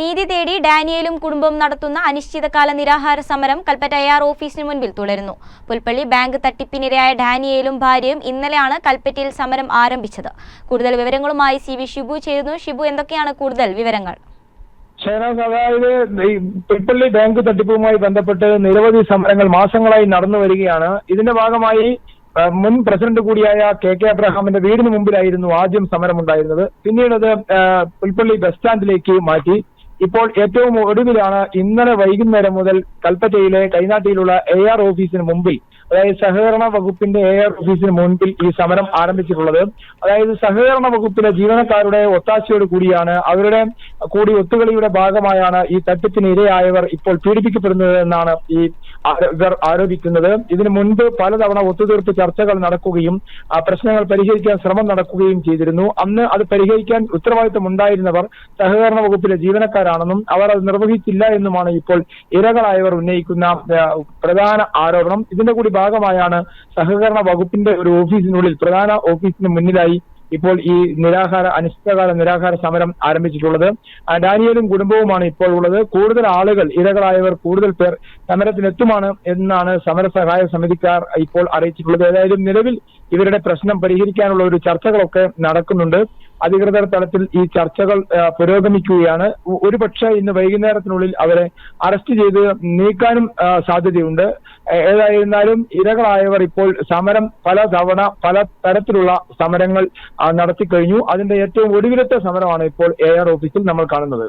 നീതി തേടി ഡാനിയലും കുടുംബം നടത്തുന്ന അനിശ്ചിതകാല നിരാഹാര സമരം കൽപ്പറ്റ എയർ ഓഫീസിന് മുൻപിൽ തുടരുന്നു. പുൽപ്പള്ളി ബാങ്ക് തട്ടിപ്പിനിരയായ ഡാനിയലും ഭാര്യയും ഇന്നലെയാണ് കൽപ്പറ്റയിൽ സമരം ആരംഭിച്ചത്. കൂടുതൽ വിവരങ്ങളുമായി സി വി ഷിബു ചേരുന്നു. ഷിബു എന്തൊക്കെയാണ് കൂടുതൽ വിവരങ്ങൾ? അതായത് ഈ പുൽപ്പള്ളി ബാങ്ക് തട്ടിപ്പുമായി ബന്ധപ്പെട്ട് നിരവധി സമരങ്ങൾ മാസങ്ങളായി നടന്നു വരികയാണ്. ഇതിന്റെ ഭാഗമായി മുൻ പ്രസിഡന്റ് കൂടിയായ കെ കെ അബ്രഹാമിന്റെ വീടിന് മുമ്പിലായിരുന്നു ആദ്യം സമരമുണ്ടായിരുന്നത്. പിന്നീട് അത് പുൽപ്പള്ളി ബസ് സ്റ്റാൻഡിലേക്ക് മാറ്റി. ഇപ്പോൾ ഏറ്റവും ഒടുവിലാണ് ഇന്നലെ വൈകുന്നേരം മുതൽ കൽപ്പറ്റയിലെ കൈനാട്ടിയിലുള്ള എ ആർ ഓഫീസിന് മുമ്പിൽ അതായത് സഹകരണ വകുപ്പിന്റെ എ ആർ ഓഫീസിന് മുൻപിൽ ഈ സമരം ആരംഭിച്ചിട്ടുള്ളത്. അതായത് സഹകരണ വകുപ്പിലെ ജീവനക്കാരുടെ ഒത്താശയോട് കൂടിയാണ് അവരുടെ കൂടി ഒത്തുകളിയുടെ ഭാഗമായാണ് ഈ തട്ടിപ്പിന് ഇരയായവർ ഇപ്പോൾ പീഡിപ്പിക്കപ്പെടുന്നത് എന്നാണ് ഈ ഇവർ ആരോപിക്കുന്നത്. ഇതിനു മുൻപ് പലതവണ ഒത്തുതീർപ്പ് ചർച്ചകൾ നടക്കുകയും ആ പ്രശ്നങ്ങൾ പരിഹരിക്കാൻ ശ്രമം നടക്കുകയും ചെയ്തിരുന്നു. അന്ന് അത് പരിഹരിക്കാൻ ഉത്തരവാദിത്തം ഉണ്ടായിരുന്നവർ സഹകരണ വകുപ്പിലെ ജീവനക്കാരാണെന്നും അവർ അത് നിർവഹിച്ചില്ല എന്നുമാണ് ഇപ്പോൾ ഇരകളായവർ ഉന്നയിക്കുന്ന പ്രധാന ആരോപണം. ഇതിന്റെ കൂടി ഭാഗമായാണ് സഹകരണ വകുപ്പിന്റെ ഒരു ഓഫീസിനുള്ളിൽ പ്രധാന ഓഫീസിന് മുന്നിലായി ഇപ്പോൾ ഈ നിരാഹാര അനിശ്ചിതകാല നിരാഹാര സമരം ആരംഭിച്ചിട്ടുള്ളത്. ഡാനിയലും കുടുംബവുമാണ് ഇപ്പോൾ ഉള്ളത്. കൂടുതൽ ആളുകൾ ഇരകളായവർ കൂടുതൽ പേർ സമരത്തിനെത്തുമാണ് എന്നാണ് സമര സഹായ സമിതിക്കാർ ഇപ്പോൾ അറിയിച്ചിട്ടുള്ളത്. ഏതായാലും നിലവിൽ ഇവരുടെ പ്രശ്നം പരിഹരിക്കാനുള്ള ഒരു ചർച്ചകളൊക്കെ നടക്കുന്നുണ്ട്. അധികൃതർ തലത്തിൽ ഈ ചർച്ചകൾ പുരോഗമിക്കുകയാണ്. ഒരുപക്ഷെ ഇന്ന് വൈകുന്നേരത്തിനുള്ളിൽ അവരെ അറസ്റ്റ് ചെയ്ത് നീക്കാനും സാധ്യതയുണ്ട്. ഏതായിരുന്നാലും ഇരകളായവർ ഇപ്പോൾ സമരം പല തവണ പല തരത്തിലുള്ള സമരങ്ങൾ നടത്തി നടത്തിക്കഴിഞ്ഞു. അതിന്റെ ഏറ്റവും ഒടുവിലത്തെ സമരമാണ് ഇപ്പോൾ എ ആർ ഓഫീസിൽ നമ്മൾ കാണുന്നത്.